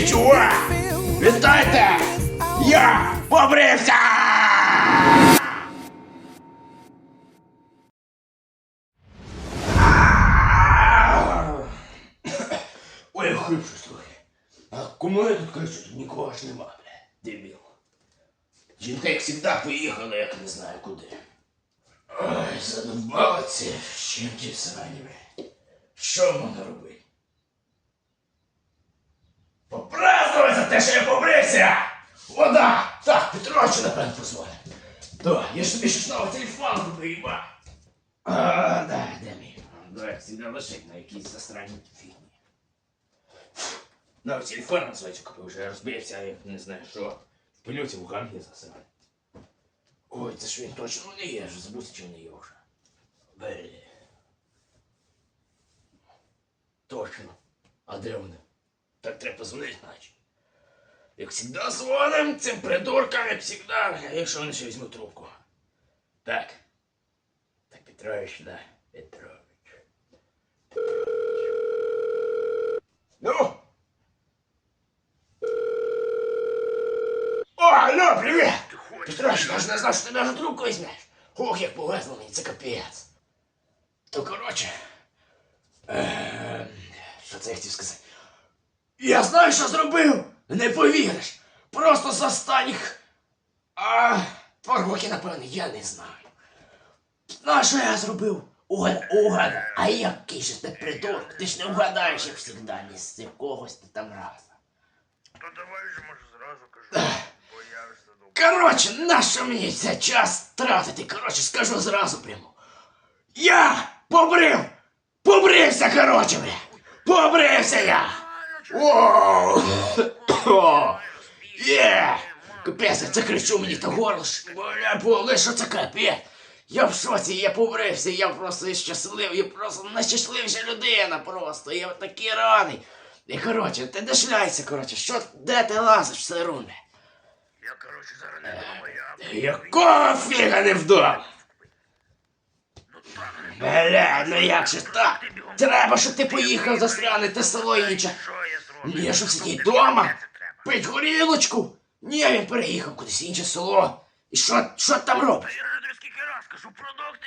Побритий чувак! Вітайте! Я побрився! Ой, хрипшу, слухай. А кому я тут кричу? Тут нікого ж нема, бля. Дебіл. Жінка, як завжди, поїхала, як не знаю куди. Ой, задовбала ці щенки срані, бля. Що можна робити? Попразднувати за те, що я побрився! Вода! Так, Петровичу, напевно, позвонив. То, я ж тобі ще знову телефон купив, їба. А, да, де мій? Да, як завжди лежить на якійсь застранній фігні. Навіть телефон називається купив, вже розбився, я не знаю що. В пильоті в гангі засрали. Ой, це ж він точно не є, ж забувся, чи не є вже. Блі. Точно. А де вони? Так треба позвонити, значить. Як завжди дзвоним цим придуркам, як завжди, якщо вони ще візьмуть трубку. Так. Так, Петрович, да, Петрович. Ну? О, алло, привіт! Петрович, я ж не знав, що ти навіть трубку візьмеш. Ох, як повезло мені, це капець. То коротше. Ем, що це я хотів сказати? Я знаю, що зробив! Не повіриш! Просто з останніх. А, два роки, напевно, я не знаю. Знаєш, що я зробив? Угад, угад, а який же ти придурок? Ти ж не угадаєш, як завжди, ні з якогось ти там раза. То давай же, може, зразу кажу, боявишся до Коротше, нащо мені цей час тратити? Коротше, скажу зразу прямо. Я побрив! Побрився, коротше, бля! Побрився я! Є! Капець, це кричу мені та горло, ж, бля, боле, що це капець? Я в шоці, я побрився, я просто щасливий, я просто найщасливіша людина просто, я такий раний. І коротше, ти де шляйся, коротше, що, де ти лазиш, все руне? Я, коротше, зараз не вдома, я... Якого фіга не вдома? Бля, ну як же так? Треба, щоб ти поїхав застрянути село інше. Що вдома, це треба. пить горілочку. Ні, він переїхав кудись інше село. І що, що там робиш?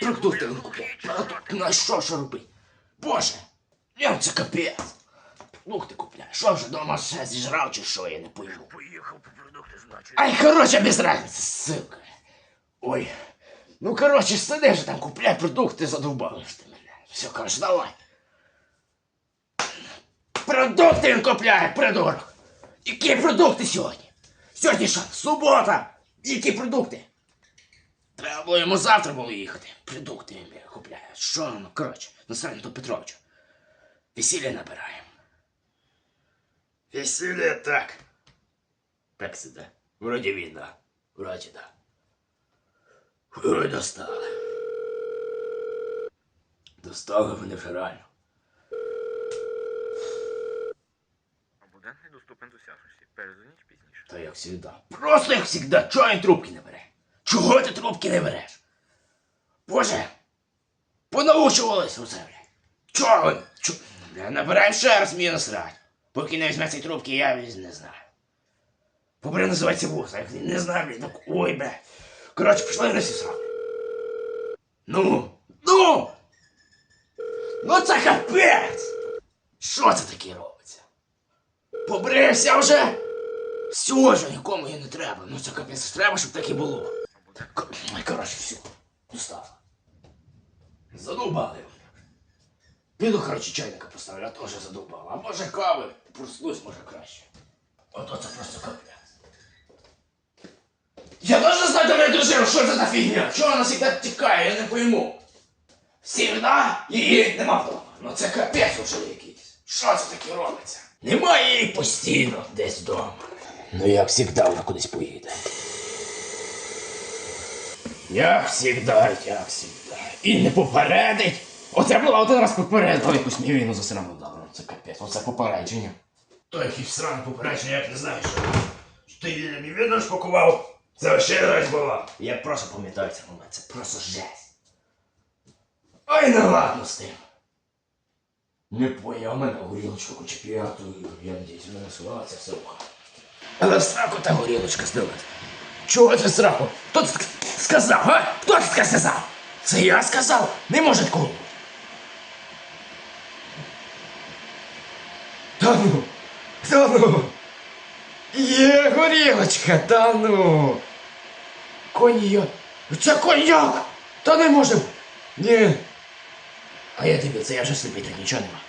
Продукти... Він що Продукти, ну а що ж робити? Боже, я це капець. Продукти купляє. Що вже дома все зіжрав чи що, я не пойму. Поїхав по продукти, значить. Ай, короче, без разницы, сука. Ой. Ну, короче, сиди же там, купляй продукти, задовбали ж ти мене. Все, короче, давай. Продукти він купляє, придурок. Які продукти сьогодні? Сьогодні що, субота? Які продукти? Треба було йому завтра було їхати. Продукти він купляє. Що, ну, коротше, насрань до Петровича. Весілля набираємо. Весілля так. Так сюда. Вроде видно. Вроде да. Ой, достали. Достали вони вже. Абонент недоступен до. Перезвоніть пізніше. Та як завжди. Просто як завжди. Чого він трубки не бере? Чого ти трубки не береш? Боже! Понаучувались усе, блядь. Чого ви? Чо? Бля, набираємо ще раз мені насрать. Поки не візьме цієї трубки, я не знаю. Побри називається вуса, як не знаю, блядь, так ой, бля. Коротше, пішли на сісав. Ну, ну! Ну це капець! Що це таке робиться? Побрився вже? Все нікому її не треба. Ну це капець, треба, щоб так і було. Коротше, все. Устав. Задовбали. Піду, коротше, чайника поставлю, а то вже. А може кави, проснусь, може краще. Ото це просто капець. Я теж знаю, де моя дружина, що це за фігня? Чого вона завжди тікає, я не пойму. Всігда її нема вдома. Ну це капець уже якийсь. Що це таке робиться? Немає її постійно десь вдома. Ну як завжди вона кудись поїде. Як завжди, як завжди. І не попередить. Оце була один раз попередила якусь мівіну за срану дала. Ну це капець, оце попередження. То якийсь сране попередження, як не знаю, що. Ти не видно шпакував? Це ще раз було. Я просто пам'ятаю цей момент, це просто жесть. Ой, не ладно з тим. Не поняв, мене горілочка куча п'яту, я надіюсь, мене сувала це все ухо. Але сраку та горілочка здавати. Чого ти сраку? Хто це сказав, а? Хто це сказав? Це я сказав? Не може такого. Та ну, та ну. Є горілочка, та ну. Коньяк. Це коньяк! Та не може. Ні. А я тобі, це я вже сліпий, так нічого нема.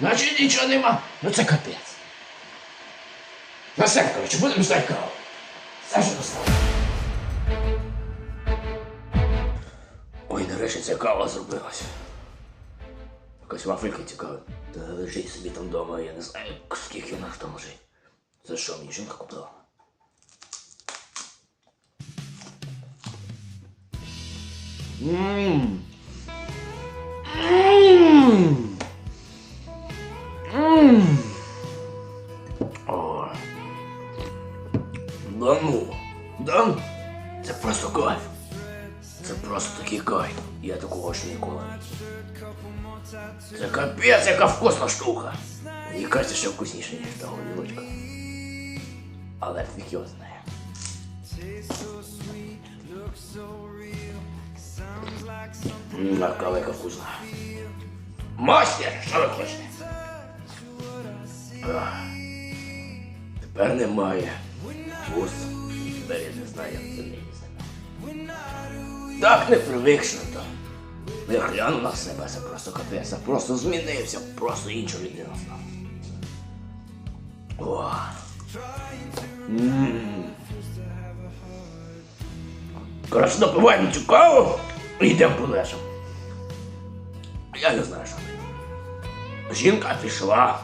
Значить нічого нема. Ну це капець. Ну все, коротше, будемо ждати каву. Вже достатньо. Ой, нарешті ця кава зробилася. Якась вафелька цікава. Та лежить собі там вдома, я не знаю, скільки вона там лежить. Це що, мені жінка купила? Ммм. Ммм. Ммм. О. Да ну. Да ну. Це просто кайф. Це просто такий кайф. Я такого ще ніколи. не Це капець, яка вкусна штука. Мені кажеться, що вкусніше, ніж та горілочка. Але фіг його знає. Ммм, а кава яка вкусна. Мастер, що ви хочете? Ах. Тепер немає. Вкус. Тепер я не знаю, як це не Так не привикшно то. Я гляну на себе, це просто капець, просто змінився, просто інша людина став. О. М. Коротше, допиваємо цю каву і йдемо полежимо. Я не знаю, що. Жінка пішла.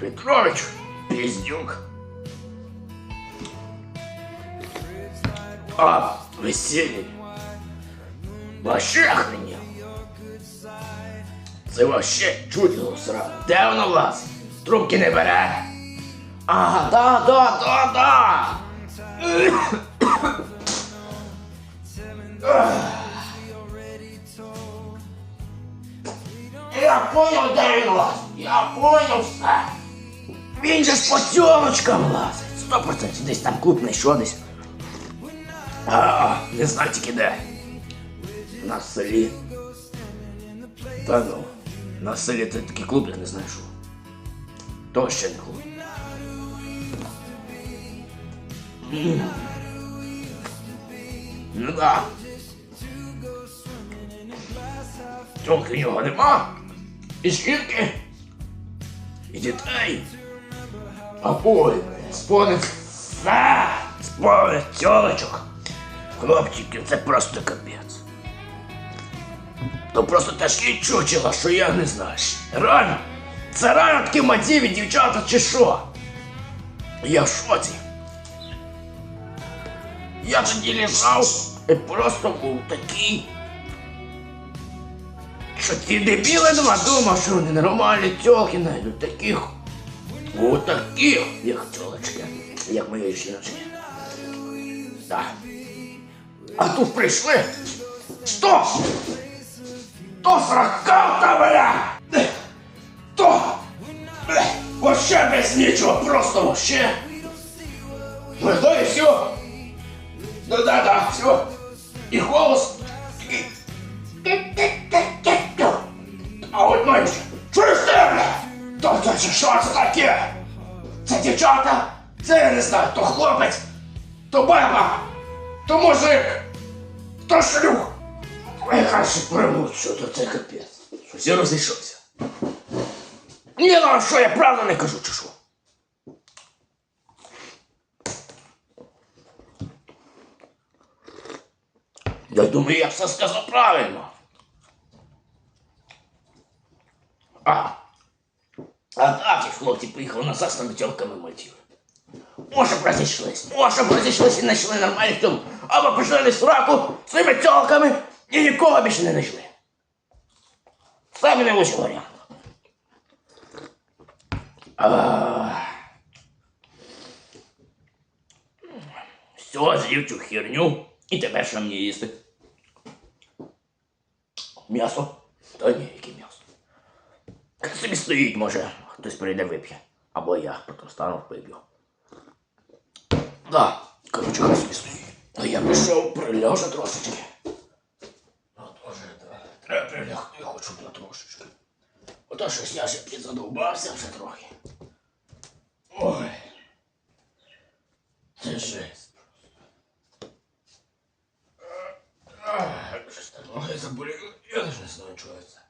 Петрович, піздюк. А, весілля. Вообще охренел. Це вообще чудо сразу. Де воно власне? Трубки не бере. Ага, да, да, да, да. Я понял, де він лазить. Я понял все. Він же з потьомочком лазить. Сто процентів десь там клуб не що десь. А, не знаю тільки де. На селі. Та ну, на селі це такий клуб, я не знаю що. То ще не клуб. М. Ну да. Тільки його нема. І жінки. І дітей. А ой, спонить. А, спонить тьолочок. Хлопчики, це просто капець. То просто тяжкі чучела, що я не знаю. Реально? Це реально такі мадіві дівчата чи що? Я в шоці. Я тоді лежав і просто був такий. Що ті дебіли два думав, що вони нормальні тьолки знайдуть таких. О, таких, як тьолочки, як мої жіночки. Так. А тут прийшли. Що? То сракалка, бля! То! Бля, Вообще без нічого, просто вообще. Ну і все. Ну да, да, все. І голос. Чи що це таке? Це дівчата? Це я не знаю, то хлопець, то баба, то мужик, то шлюх. Ой, хай ще промовчу, то це капець. Щось я розійшовся. Ні, ну а що я правду не кажу, чи що? Я думаю, я все сказав правильно. А. А так, хлопці поїхали на з тілками мотів. Може б розійшлись, може б розійшлись і знайшли нормальних тіл. Або пішли сраку з цими тілками і нікого більше не знайшли. Самі найкращий варіант. А, Все, з'їв цю херню. І тепер що мені їсти? М'ясо? Та ні, яке м'ясо. Собі стоїть, може, хтось прийде вип'є. Або я просто стану вип'ю. Да, коротше, хай собі стоїть. А я пішов, приляжу трошечки. Ну, тоже, да. Треба прилягти, я хочу на трошечки. Ото щось я ще підзадовбався вже трохи. Ой. Це жесть. Ноги заболіли. Я навіть не знаю, чого це.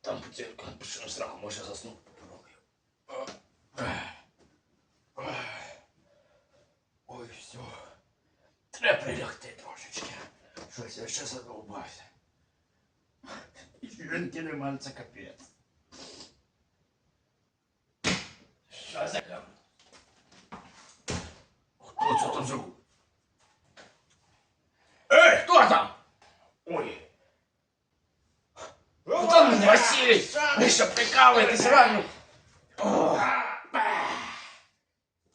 Там путівка, пішов страху, може заснув. Попробую. Ой, все. Треба прилягти трошечки. Щось я ще задовбався. І жінки нема, це капець. Що за там? Хто це там зробив? Ей, хто там? Ой. Ну там Василий, ви що прикалуєтесь реально?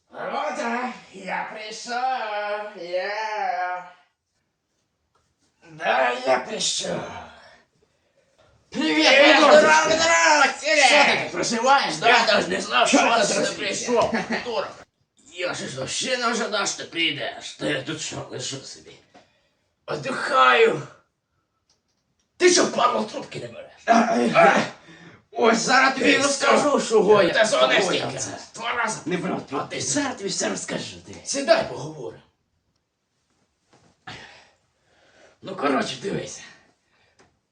Рода, я прийшов, я... Да, я прийшов. Привіт, Привіт, здорово, здорово, здорово, Що ти тут проживаєш, да? Я навіть не ти ти сюди тут прийшов, придурок. Я ж вообще не ожидав, що ти прийдеш. Ти тут що, лишу собі? Отдихаю. Ти що, Павло, трубки не береш? Ось зараз тобі розкажу, що я. Та зонеш Ой, Два рази. Не брат, А ти зараз тобі все розкажу. Ти. Сідай, поговоримо. Ну, коротше, дивися.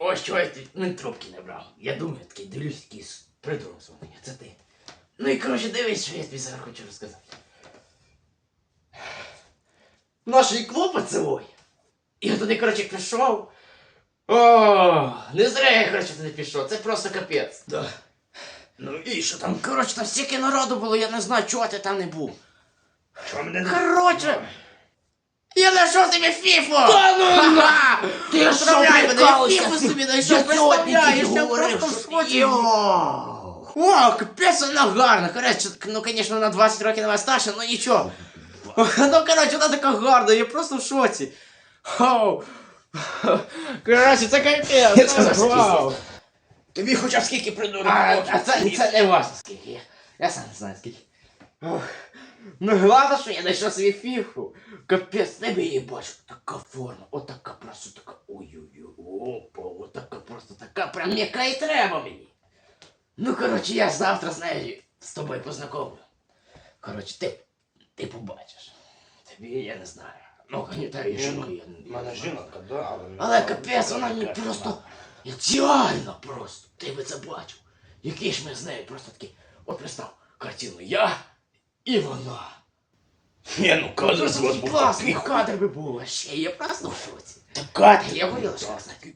Ось чого я ну, трубки не брав. Я думаю, такий дивлюсь, такий с- придурок дзвонить, а це ти. Ну і коротше, дивись, що я тобі зараз хочу розказати. Наш і клуб цілий. Я туди, коротше, пішов. О, не зря я, коротше, туди пішов. Це просто капець. Да. Ну і що там? Коротше, там стільки народу було, я не знаю, чого ти там не був. Що мене Короче, я знайшов собі фіфу! Та ну мене, прикалуєшся? фіфу собі Я знайшов представляю, сьогодні, я просто в О, капець вона гарна. Коротше, ну, звісно, на 20 років на старше, але нічого. Ну, коротше, вона така гарна, я просто в шоці. Оу. Коротше, це капець. Вау. Тобі хоча б скільки придурок. А, а це, це не важно скільки. Я, я сам не знаю скільки. Ох. Ну головне, що я знайшов собі фіфу. Капець, тебе її бачу. Така форма, отака просто така. Ой-ой-ой, опа, отака просто така, прям яка і треба мені. Ну, коротше, я завтра з нею з тобою познайомлю. Коротше, ти, ти побачиш. Тобі я не знаю. Ну, та і жінку я не У мене жінка, да, але... але капець, вона мені просто ідеально просто. Ти би це бачив. Які ж ми з нею просто такі. От представ, картину я і вона. Ні, ну кадр з вас був класний такий. кадр би був ще. Я просто в шоці. Така Я говорила, що кстати.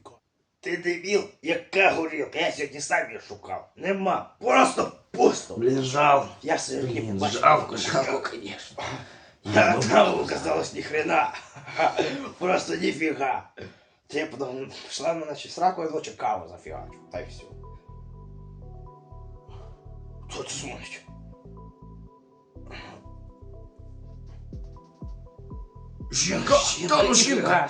Ти дебіл, яка горілка? Я сьогодні сам її шукав. Нема. Просто пусто. Блін, жал. Я сьогодні Блін, побачив. жалко, жалко, конечно. Я там оказалось ни хрена. Просто нифига. Я потом пішла на ночі сраку, я лучше каву зафігачу. Та й все. Хто це дзвонить? Жінка, Та ну жінка,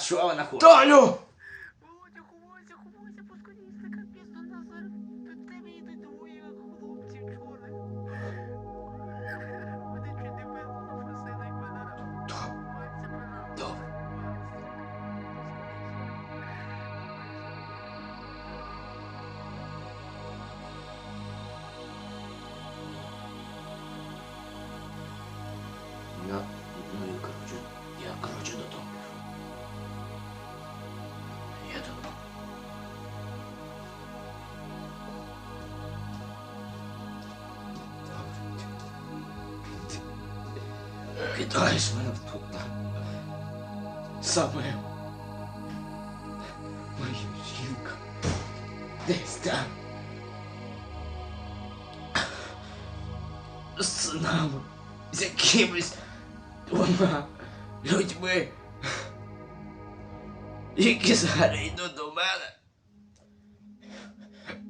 Кидаєш мене тут так. Саме. Моя жінка. Десь там. З нами. З якимись двома людьми. Які зараз йдуть до мене.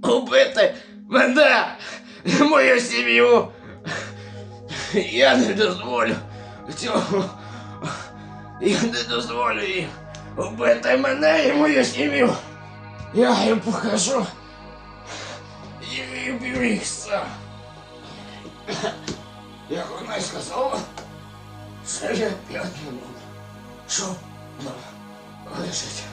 Убити мене! мою сім'ю. Я не дозволю цього. Я не дозволю їм вбити мене і мою сім'ю. Я їм покажу. І вб'ю їх сам. Як вона й сказала, що я п'ять минут. Що вона лежить.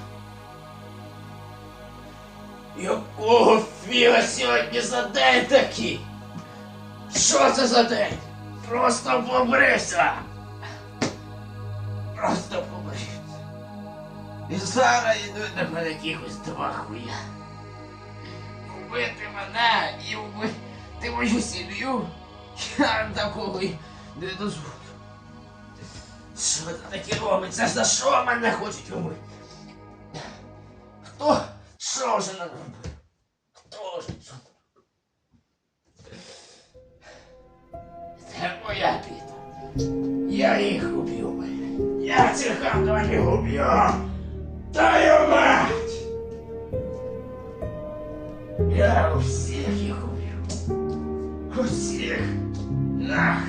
Якого фіга сьогодні за день такий? Що це за день? Просто побрися! Просто побрися. І зараз йдуть на мене якихось два хуя. Вбити мене і вбити мою сім'ю. Я такого не дозволю. Що це таке робиться? За що мене хочуть убити? Хто? Що вже наробив? Хто вже що? Це моя біда. Я їх блін. Я цих гандонів уб'ю. Твою мать! Я усіх їх уб'ю. Усіх. Нах.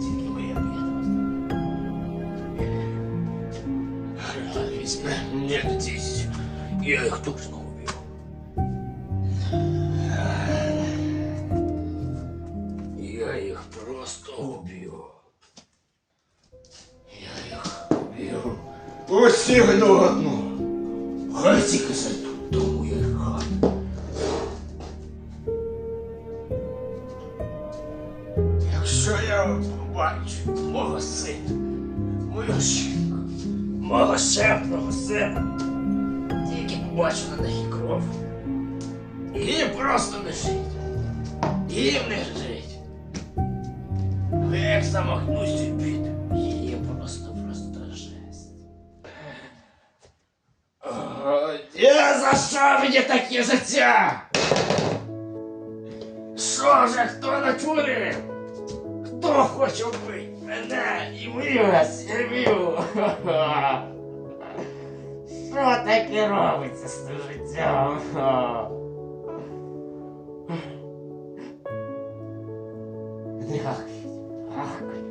Тільки моя біда. Візьме мені птиць. Я їх точно Усіх до одного. Хай кисать тут, тому я хай. Якщо я побачу мого сина, мою жінку, мого шефного сина, тільки побачу на них кров. Їм просто не жить. Їм не вбити мене і мою сім'ю? Що таке робиться з тим життям? Не гакай, гакай.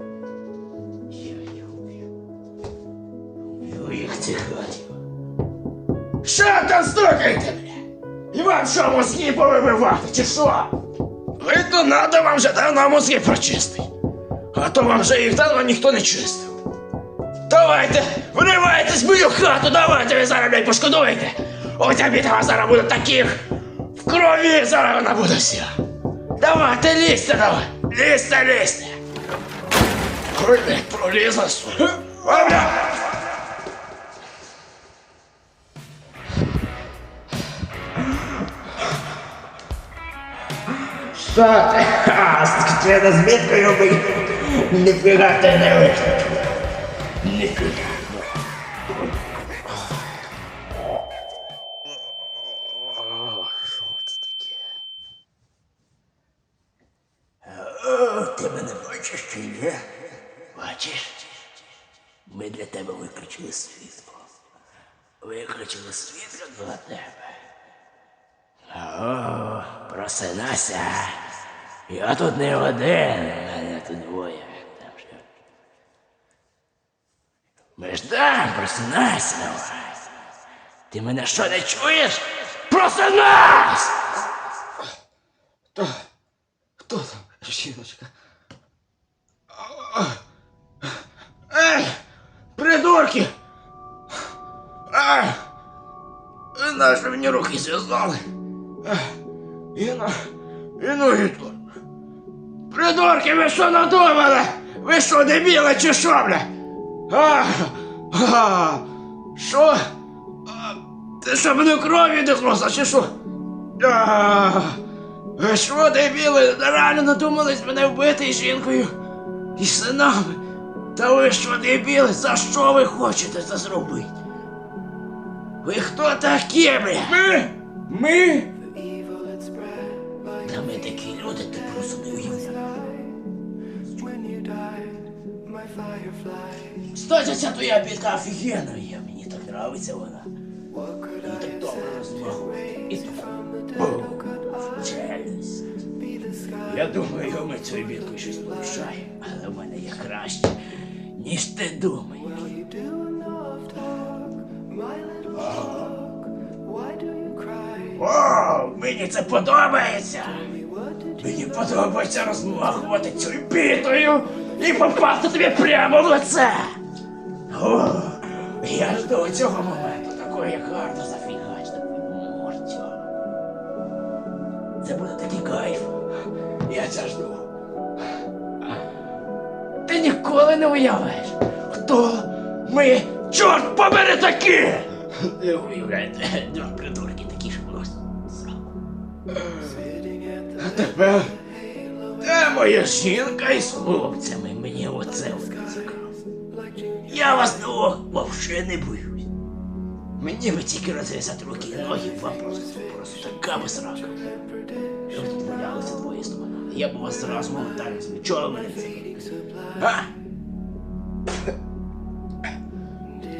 Я їх уб'ю. Уб'ю їх цих гадів. Що там стукаєте, бля? І вам що мозги повибивати, чи що? Ви то надо вам вже давно мозги прочистить. А то вам вже їх давно ніхто не чистив. Давайте, вривайтесь в мою хату, давайте ви зараз блядь, пошкодуєте. Оця бітва зараз буде таких. В крові зараз вона буде вся. Давайте лізьте давай. Лізьте, лізьте. Ой, блядь, пролізла сука. Ой, блядь. Що ти? А, скачена з міткою би. Ніфіга ти не вийшло. Ніфіга. Що це таке? О, ти мене бачиш чи ні? Бачиш? Ми для тебе виключили світло. Виключили світло для тебе. О, просинайся. Я тут не один, мене тут двоє. Там ще. Просинайся. Ти мене що не чуєш? Просинайся! Хто? Хто там? Жіночка. Ей! Придурки! Ви наші мені руки зв'язали. І на... І ноги тут. Придурки, ви що надумали? Ви що, дебіли чи що, бля? А, а, що? Ти що, мене крові не чи що? А, що, дебіли? Реально надумались мене вбити із жінкою? І синами? Та ви що, дебіли? За що ви хочете це зробити? Ви хто такі, бля? Ми? Ми? Кстати, ця твоя бітка офігенна є, мені так нравиться вона. І так добре розмахує. І. Бум. Челюсть. Я думаю, ми цією бідкою щось порушаємо, але в мене є краще, ніж ти думаєш. О, мені це подобається! Мені подобається розмахувати цією бітою і попасти тобі прямо в лице! О, я жду цього моменту, такої як гарно зафігач тобі мордю. Це буде такий кайф. Я це жду. Ти ніколи не уявиш, хто ми, чорт побери такі! Не уявляєте, два придурки такі ж просто. А тепер де моя жінка із хлопцями? Мені оце цікаво. Я вас двох вовше не боюсь. Мені би тільки розв'язати руки і ноги, вам просто, просто така би срака. Щоб тут валялися двоє тобою. Я б вас зразу моментально собі. Чого ви мене не забили? А?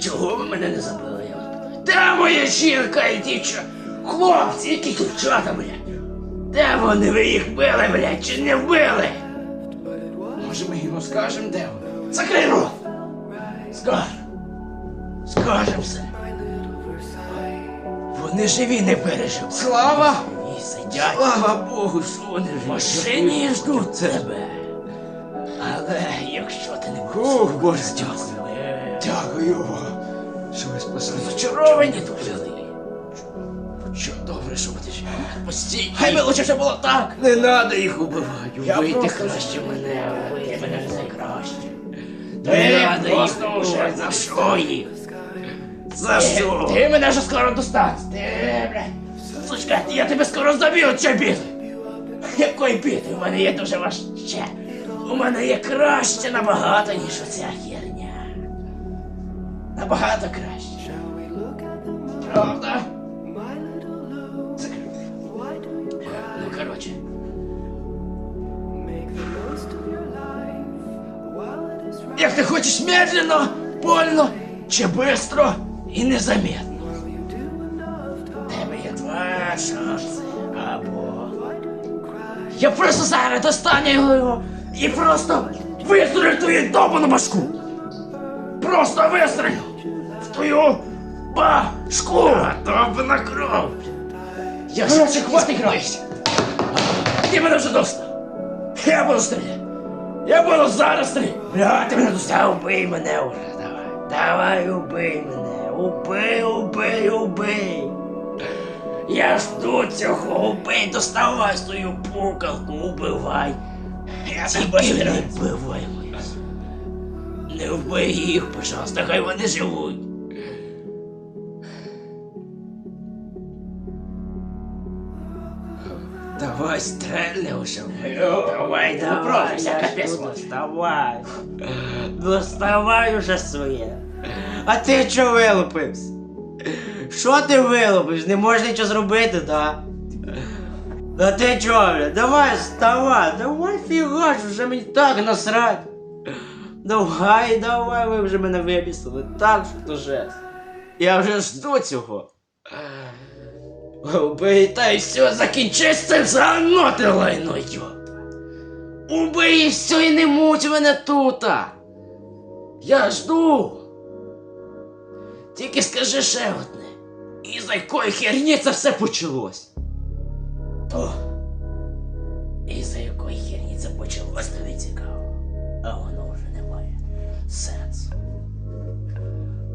Чого ви мене не забили, я вас питаю? Де моя жінка і дівча? Хлопці, які дівчата, блядь? Де вони? Ви їх били, блядь, чи не вбили? Може ми йому скажемо, де вони? Закрий рот! Скажем. Скажем все. Вони живі не переживуть. Слава! Живі сидять. Слава Богу, що вони в машині і ждуть тебе. Але якщо ти не будеш... Боже, дякую. Дякую вам. Що ви спасли? Зачаровані дуже. Що добре, що ти ще постій. Хай би лучше було так. Не треба їх убивати. Убийте краще мене. Убийте мене краще. Не треба їх убивати. За що їх? За що? Ти мене вже скоро достанеш. Ти, блядь. Сучка, я тебе скоро заб'ю цієї біти. Якої біти? У мене є дуже важче. У мене є краще набагато, ніж оця херня. Набагато краще. Правда? Ти хочеш медленно, больно, чи бистро і незаметно. Тебе є два шанси. Або. Я просто зараз достану його і просто вистрілю твою добану башку. Просто вистрілю в твою башку. Добана кров. Я ж хватить граюся. Ти мене вже достав. Я буду стріляти. Я буду зараз. Бля, ти мене достав, убий мене уже. Давай. Давай, убий мене. Убий, убий, убий. Я жду цього, убий, доставай свою пукалку, убивай. Я Тільки не вбивай мою. Не вбий їх, пожалуйста, хай вони живуть. Давай стрельни уже. Давай, давай, я капець. Доставай. Доставай уже своє. А ти чого вилупився? Що ти вилупиш? Не можеш нічого зробити, да? А ти чого, бля? Давай, вставай, давай фігач, вже мені так насрать. Давай, давай, ви вже мене вибісили. Так, що то жест. Я вже жду цього. Убий та й все, закінчись цим заодно ти лайно, йоп. Убий і все, і не муч мене тута. Я жду. Тільки скажи ще одне. І за якої херні це все почалось? О. І за якої херні це почалось, тобі цікаво. А воно вже не має сенсу.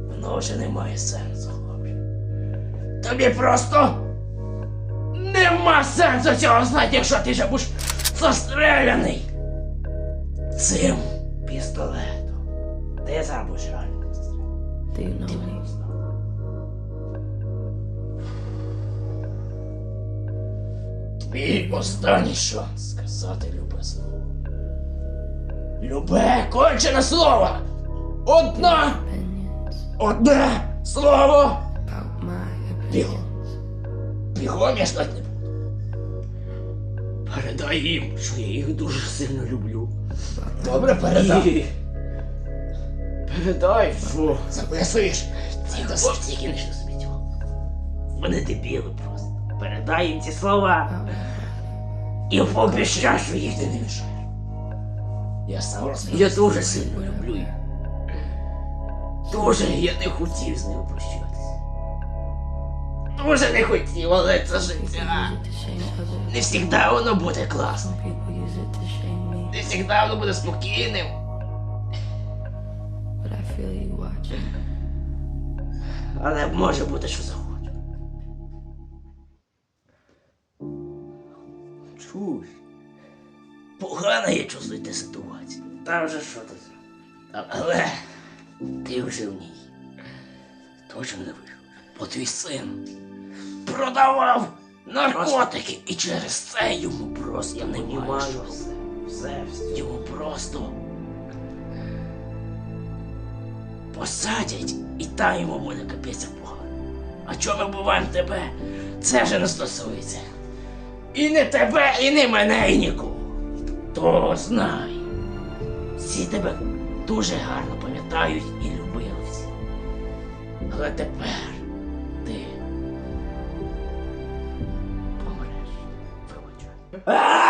Воно вже не має сенсу, хлопче. Тобі просто нема сенсу цього знати, якщо ти вже будеш застреляний цим пістолетом. Ти сам будеш реально застреляний. Know me? Твій останній шанс сказати любе слово. Любе кончене слово! Одна! Одне слово! Бігом! Бігом я не буду. Передай їм, що я їх дуже сильно люблю. Добре, передай. Передай, фу. Записуєш? Тихо, тільки не що собі цього. Вони дебіли просто. Передай їм ці слова. І пообіцяв, що їх ти не мішаєш. Я сам я дуже сильно люблю їх. Дуже я не хотів з ними прощатися. Дуже не хотів, але це життя. Не завжди воно буде класним. Не завжди воно буде спокійним. Але може бути, що захочу. Чуєш? Погана є чувствуєте ситуація. Та вже що? А- Але ти вже в ній. Точно не вийшов. Бо твій син продавав наркотики і через це йому просто я не Понімаю що. все. Все, все. Його просто посадять, і там йому буде капець погано. А чого ми буваємо тебе? Це вже не стосується. І не тебе, і не мене, і нікого. То знай. Всі тебе дуже гарно пам'ятають і любили всі. Але тепер ah!